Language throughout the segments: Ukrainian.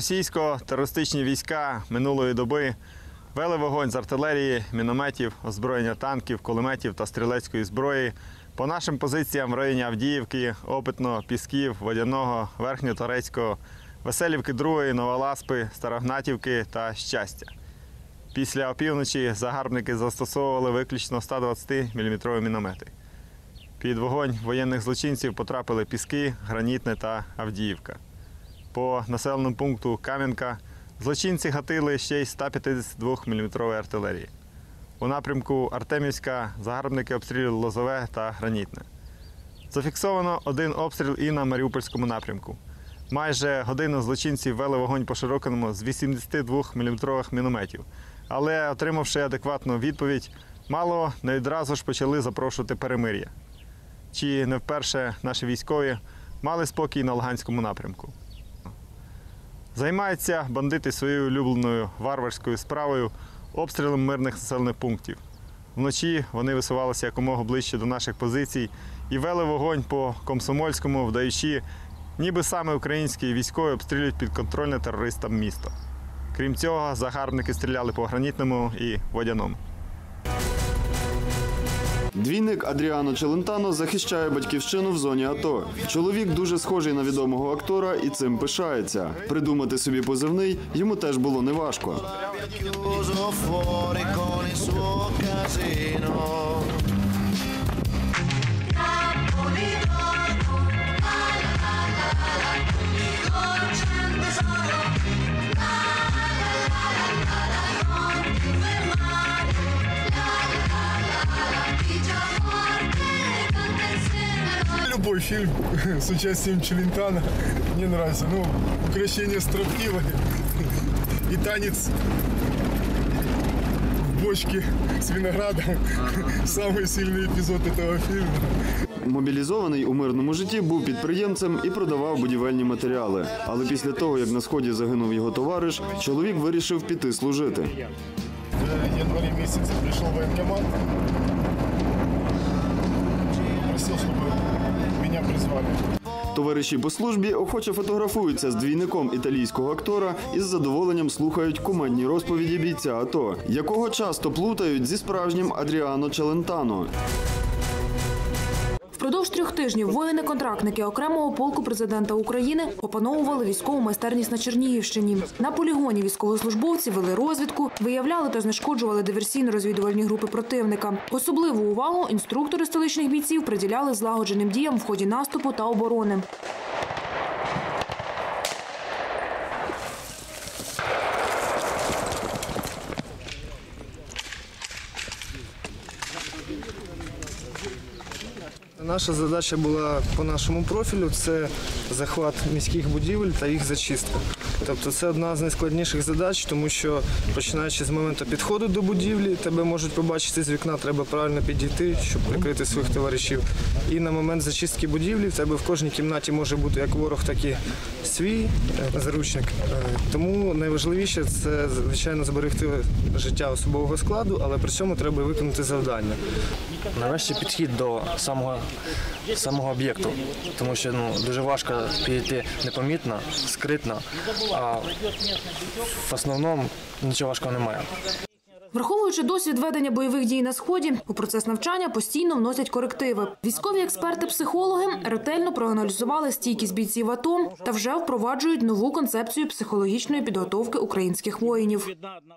Російсько-терористичні війська минулої доби вели вогонь з артилерії, мінометів, озброєння танків, кулеметів та стрілецької зброї по нашим позиціям в районі Авдіївки, Опитного, Пісків, Водяного, Верхньоторецького, Веселівки 2, Новоласпи, Старогнатівки та Щастя. Після опівночі загарбники застосовували виключно 120-мм міномети. Під вогонь воєнних злочинців потрапили Піски, Гранітне та Авдіївка. По населеному пункту Кам'янка злочинці гатили ще й 152-мм артилерії. У напрямку Артемівська загарбники обстрілювали Лозове та Гранітне. Зафіксовано один обстріл і на Маріупольському напрямку. Майже годину злочинці вели вогонь по широкому з 82-мм мінометів. Але, отримавши адекватну відповідь, мало не відразу ж почали запрошувати перемир'я. Чи не вперше наші військові мали спокій на Луганському напрямку. Займаються бандити своєю улюбленою варварською справою обстрілом мирних населених пунктів. Вночі вони висувалися якомога ближче до наших позицій і вели вогонь по комсомольському, вдаючи, ніби саме українські військові обстрілюють підконтрольне терористам місто. Крім цього, загарбники стріляли по гранітному і водяному. Двійник Адріано Челентано захищає батьківщину в зоні АТО. Чоловік дуже схожий на відомого актора і цим пишається. Придумати собі позивний йому теж було неважко. фильм с участием Челентана мне нравится. Ну, украшение строптивое и танец в бочке с виноградом. Самый сильный эпизод этого фильма. Мобілізований у мирному житті був підприємцем і продавав будівельні матеріали. Але після того, як на сході загинув його товариш, чоловік вирішив піти служити. В январе месяце пришел в Товариші по службі охоче фотографуються з двійником італійського актора і з задоволенням слухають командні розповіді бійця АТО, якого часто плутають зі справжнім Адріано Челентано. Впродовж трьох тижнів воїни-контрактники окремого полку президента України опановували військову майстерність на Чернігівщині. На полігоні військовослужбовці вели розвідку, виявляли та знешкоджували диверсійно-розвідувальні групи противника. Особливу увагу інструктори столичних бійців приділяли злагодженим діям в ході наступу та оборони. Наша задача була по нашому профілю це захват міських будівель та їх зачистка. Тобто це одна з найскладніших задач, тому що починаючи з моменту підходу до будівлі, тебе можуть побачити з вікна, треба правильно підійти, щоб прикрити своїх товаришів. І на момент зачистки будівлі в тебе в кожній кімнаті може бути як ворог, так і свій е, заручник. Е, Тому найважливіше це звичайно зберегти життя особового складу, але при цьому треба виконати завдання. Нарешті підхід до самого, самого об'єкту, тому що ну, дуже важко підійти непомітно, скритно, а в основному нічого важкого немає. Враховуючи досвід ведення бойових дій на сході, у процес навчання постійно вносять корективи. Військові експерти-психологи ретельно проаналізували стійкість бійців АТО та вже впроваджують нову концепцію психологічної підготовки українських воїнів.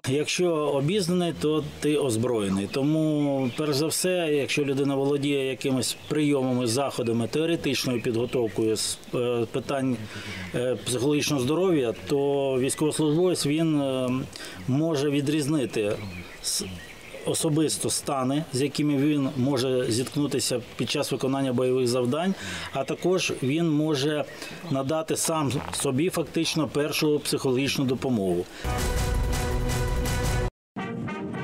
Якщо обізнаний, то ти озброєний. Тому, перш за все, якщо людина володіє якимись прийомами, заходами, теоретичною підготовкою з е, питань е, психологічного здоров'я, то військовослужбовець він е, може відрізнити особисто стани, з якими він може зіткнутися під час виконання бойових завдань, а також він може надати сам собі фактично першу психологічну допомогу.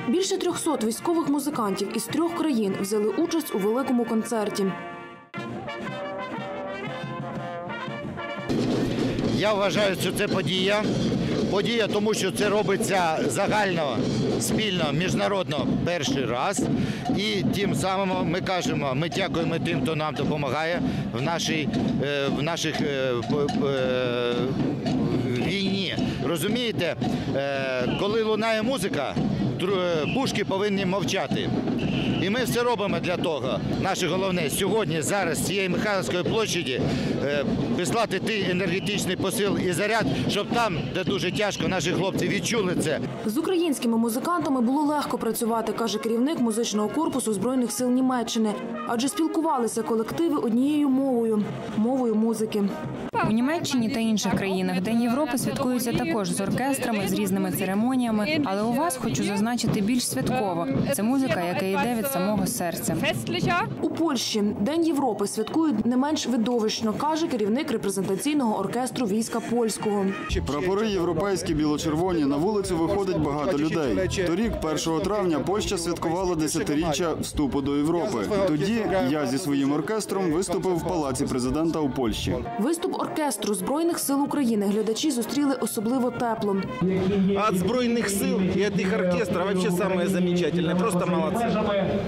Більше 300 військових музикантів із трьох країн взяли участь у великому концерті. Я вважаю, що це подія. Подія, тому що це робиться загально, спільно, міжнародно перший раз. І тим самим ми кажемо, ми дякуємо тим, хто нам допомагає в нашій, е, в наших е, п- війні Розумієте, е, коли лунає музика, е, пушки повинні мовчати. І ми все робимо для того. Наше головне сьогодні, зараз, з цієї Михайлівської площаді, е, прислати той енергетичний посил і заряд, щоб там, де дуже тяжко, наші хлопці відчули це. З українськими музикантами було легко працювати, каже керівник музичного корпусу збройних сил Німеччини, адже спілкувалися колективи однією мовою мовою музики. У Німеччині та інших країнах День Європи святкується також з оркестрами, з різними церемоніями. Але у вас хочу зазначити більш святково. Це музика, яка йде від самого серця. У Польщі День Європи святкують не менш видовищно, каже керівник репрезентаційного оркестру війська польського. Прапори європейські біло-червоні на вулицю виходить багато людей. Торік, 1 травня, Польща святкувала десятиріччя вступу до Європи. Тоді я зі своїм оркестром виступив в палаці президента у Польщі. Виступ оркестру збройних сил України глядачі зустріли особливо тепло. От сбройных сил от их оркестра вообще самое замечательное. Просто молодцы.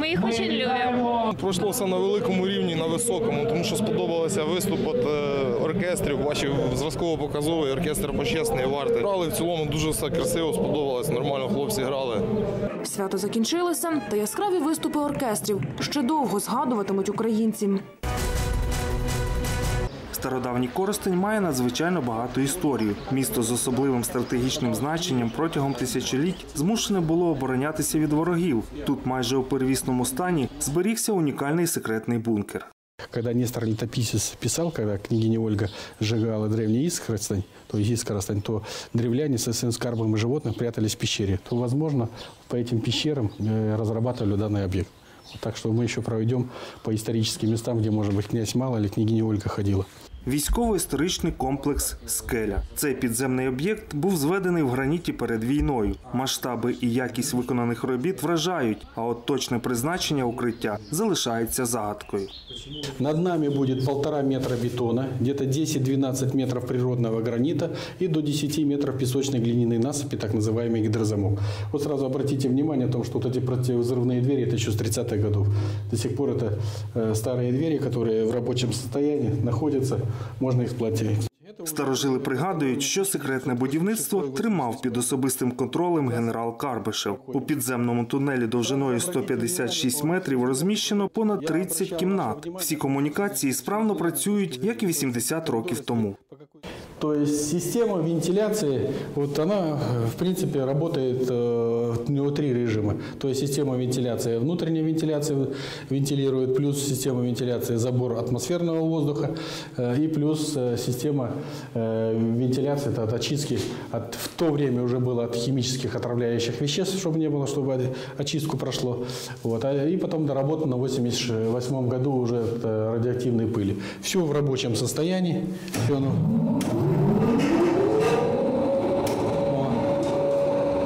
Ми їх дуже любимо. Пройшло все на великому рівні, на високому, тому що сподобався виступ от, е, оркестрів. Бачив зразково-показовий оркестр почесний варти. Грали в цілому дуже все красиво, сподобалось. Нормально хлопці грали. Свято закінчилося, та яскраві виступи оркестрів ще довго згадуватимуть українці. Стародавній Коростень має надзвичайно багату історію. Місто з особливим стратегічним значенням протягом тисячоліть змушене було оборонятися від ворогів. Тут майже у первісному стані зберігся унікальний секретний бункер. Когда Нестор Летописец писал, когда княгиня Ольга сжигала древний Искоростань, то есть Искоростань, то древляне со своим скарбом и животных прятались в пещере. То, возможно, по этим пещерам э, разрабатывали данный объект. Вот так что мы еще проведем по историческим местам, где, может быть, князь Мало или княгиня Ольга ходила. Військово-історичний комплекс Скеля. Цей підземний об'єкт був зведений в граніті перед війною. Масштаби і якість виконаних робіт вражають, а от точне призначення укриття залишається загадкою. Над нами будет полтора метра бетона, где-то 10-12 метров природного гранита и до 10 метров песочной глиняной насыпи, так называемый гидрозамок. Вот сразу обратите внимание о том, что вот эти противовзрывные двери, это еще с 30-х годов. До сих пор это э, старые двери, которые в рабочем состоянии находятся, їх эксплуатировать. Старожили пригадують, що секретне будівництво тримав під особистим контролем генерал Карбишев. У підземному тунелі довжиною 156 метрів розміщено понад 30 кімнат. Всі комунікації справно працюють, як і 80 років тому. То есть система вентиляции, вот она, в принципе, работает, э, у три режима. То есть система вентиляции, внутренняя вентиляция вентилирует, плюс система вентиляции забор атмосферного воздуха э, и плюс э, система э, вентиляции, это от очистки, от, в то время уже было от химических отравляющих веществ, чтобы не было, чтобы очистку прошло. Вот. А- И потом доработано в 1988 году уже от радиоактивной пыли. Все в рабочем состоянии. Все, ну,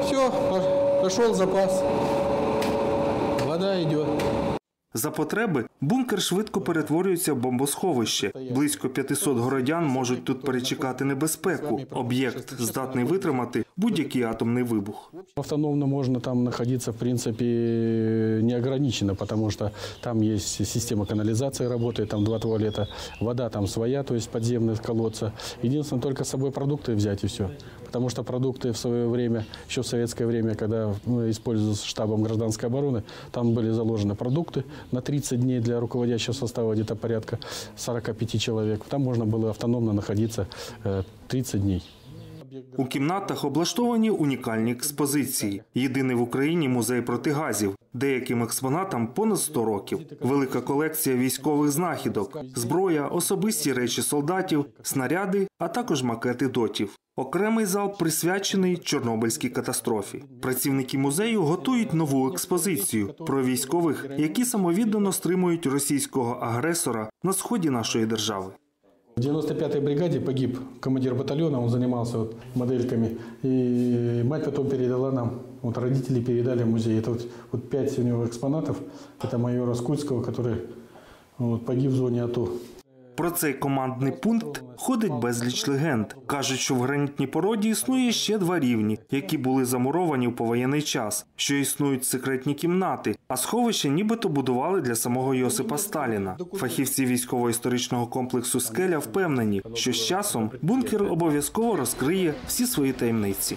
Все, пошел запас. Вода идет. За потреби бункер швидко перетворюється в бомбосховище. Близько 500 городян можуть тут перечекати небезпеку. Об'єкт здатний витримати будь-який атомний вибух. Автономно можно там находиться, в принципе, неограниченно, потому что там есть система канализации работает, там два туалета, вода там своя, то есть подземные колодца. Единственное, только с собой продукты взять и все. Потому что продукты в свое время, еще в советское время, когда ну, использовался штабом гражданской обороны, там были заложены продукты на 30 дней для руководящего состава, где-то порядка 45 человек. Там можно было автономно находиться э, 30 дней. У кімнатах облаштовані унікальні експозиції. Єдиний в Україні музей протигазів. Деяким експонатам понад 100 років. Велика колекція військових знахідок, зброя, особисті речі солдатів, снаряди, а також макети дотів. Окремий зал присвячений Чорнобильській катастрофі. Працівники музею готують нову експозицію про військових, які самовіддано стримують російського агресора на сході нашої держави. В 95-й бригаде погиб командир батальона, он занимался вот модельками. И мать потом передала нам, вот родители передали в музей. Это вот, вот пять у него экспонатов. Это майора Скульского, который вот, погиб в зоне АТО. Про цей командний пункт ходить безліч легенд. Кажуть, що в гранітній породі існує ще два рівні, які були замуровані в повоєнний час, що існують секретні кімнати, а сховище нібито будували для самого Йосипа Сталіна. Фахівці військово-історичного комплексу Скеля впевнені, що з часом бункер обов'язково розкриє всі свої таємниці.